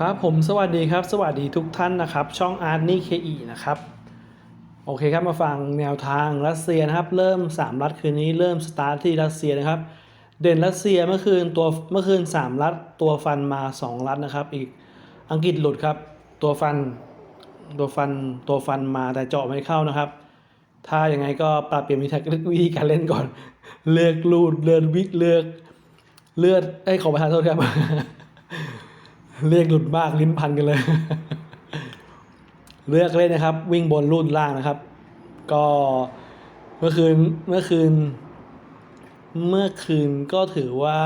ครับผมสวัสดีครับสวัสดีทุกท่านนะครับ ช่องอาร์ตนี่เคอีนะครับ โอเคครับมาฟังแนวทางรัสเซียนะครับ เริ่ม 3 รัฐคืนนี้เริ่มสตาร์ทที่รัสเซียนะครับ เด่นรัสเซียเมื่อคืนตัวเมื่อคืน 3 รัฐตัวฟันมา 2 รัฐนะครับ อีกอังกฤษหลุดครับ ตัวฟันตัวฟันตัวฟันมาแต่เจาะไม่เข้านะครับ ถ้ายังไงก็ปรับเปลี่ยนวิธีวิการเล่นก่อน เลือกลูดเลือดวิเลือกเลือดไอ้ขอประทานโทษครับ เรียกหลุดมากลิ้นพันกันเลย เลือกเล่นนะครับ วิ่งบนรุ่นล่างนะครับ ก็เมื่อคืนเมื่อคืน เมื่อคืนก็ถือว่า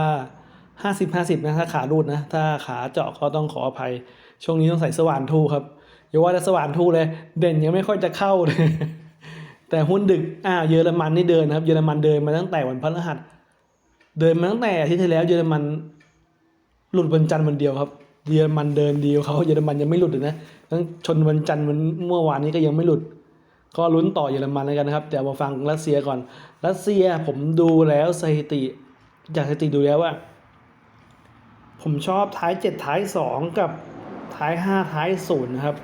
50 50นะถ้าขารูดนะถ้าขาเจาะก็ต้องขออภัย ช่วงนี้ต้องใส่สว่านทูครับอย่าว่าแต่สว่านทูเลย เด่นยังไม่ค่อยจะเข้าเลยแต่หุ้นดึกอ่าเยอรมันนี่เดินนะครับ เยอรมันเดินมาตั้งแต่วันพฤหัส เดินมาตั้งแต่อาทิตย์ที่แล้ว เยอรมันหลุดวันจันทร์วันเดียวครับ เยอรมันเดินดีเขาเยอรมันยังไม่หลุดเลยนะทั้งชนวันจันทร์วันเมื่อวานนี้ก็ยังไม่หลุด ก็ลุ้นต่อเยอรมันแล้วกันนะครับ แต่มาฟังรัสเซียก่อน รัสเซียผมดูแล้วสถิติจากสถิติดูแล้วว่า ผมชอบท้ายเจ็ดท้ายสองกับท้ายห้าท้ายศูนย์นะครับ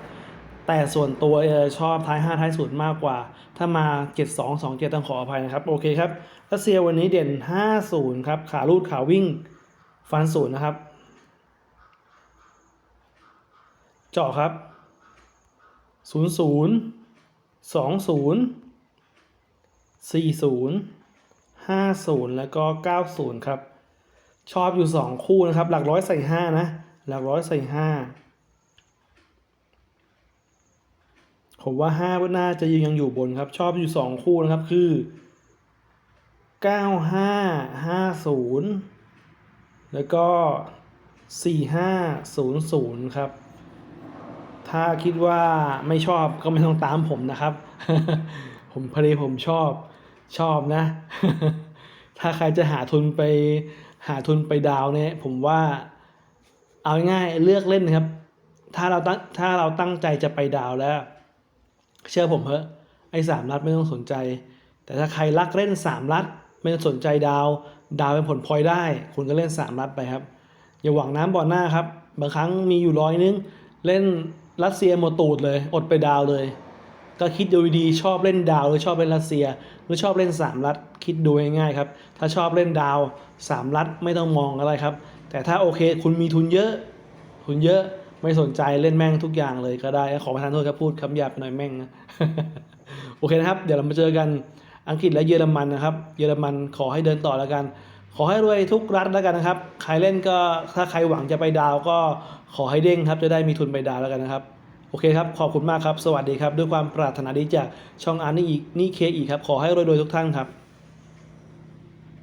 แต่ส่วนตัวชอบท้ายห้าท้ายศูนย์มากกว่า ถ้ามาเจ็ดสองสองเจ็ดต้องขออภัยนะครับโอเคครับรัสเซียวันนี้เด่นห้าศูนย์ครับขาลูดขาวิ่งฟันศูนย์นะครับ เจาะครับศูนย์ศูนย์สองศูนย์สี่ศูนย์ห้าศูนย์แล้วก็เก้าศูนย์ครับ ชอบอยู่สองคู่นะครับ หลักร้อยใส่ห้านะ หลักร้อยใส่ห้าผมว่าห้าน่าจะยังยังอยู่บนครับ ชอบอยู่สองคู่นะครับคือเก้าห้าห้าศูนย์แล้วก็สี่ห้าศูนย์ศูนย์ครับ ถ้าคิดว่าไม่ชอบก็ไม่ต้องตามผมนะครับ ผมพอดีผมชอบชอบนะ ถ้าใครจะหาทุนไปหาทุนไปดาวเนี่ย ผมว่าเอาง่ายเลือกเล่นนะครับ ถ้าเราตั้งถ้าเราตั้งใจจะไปดาวแล้ว เชื่อผมเถอะไอ้สามรัฐไม่ต้องสนใจ แต่ถ้าใครรักเล่นสามรัฐไม่ต้องสนใจดาว ดาวเป็นผลพลอยได้ คุณก็เล่นสามรัฐไปครับ อย่าหวังน้ำบ่อหน้าครับ บางครั้งมีอยู่ร้อยนึง เล่น รัสเซียหมดตูดเลย อดไปดาวเลย ก็คิดดูดีๆชอบเล่นดาวหรือชอบเล่นรัสเซีย หรือชอบเล่นสามรัฐคิดดูง่ายๆครับ ถ้าชอบเล่นดาวสามรัฐไม่ต้องมองอะไรครับ แต่ถ้าโอเคคุณมีทุนเยอะ ทุนเยอะไม่สนใจเล่นแม่งทุกอย่างเลยก็ได้ ขอประทานโทษครับพูดคำหยาบไปหน่อยแม่งนะโอเคนะครับ เดี๋ยวเรามาเจอกันอังกฤษและเยอรมันนะครับ เยอรมันขอให้เดินต่อแล้วกัน ขอให้รวยทุกรัฐแล้วกันนะครับ ใครเล่นก็ถ้าใครหวังจะไปดาวก็ขอให้เด้งครับ จะได้มีทุนไปดาวแล้วกันนะครับ โอเคครับ ขอบคุณมากครับ สวัสดีครับ ด้วยความปรารถนาดีจากช่องอาร์นี่อีกนี่เคอีกครับ ขอให้รวยๆทุกท่านครับ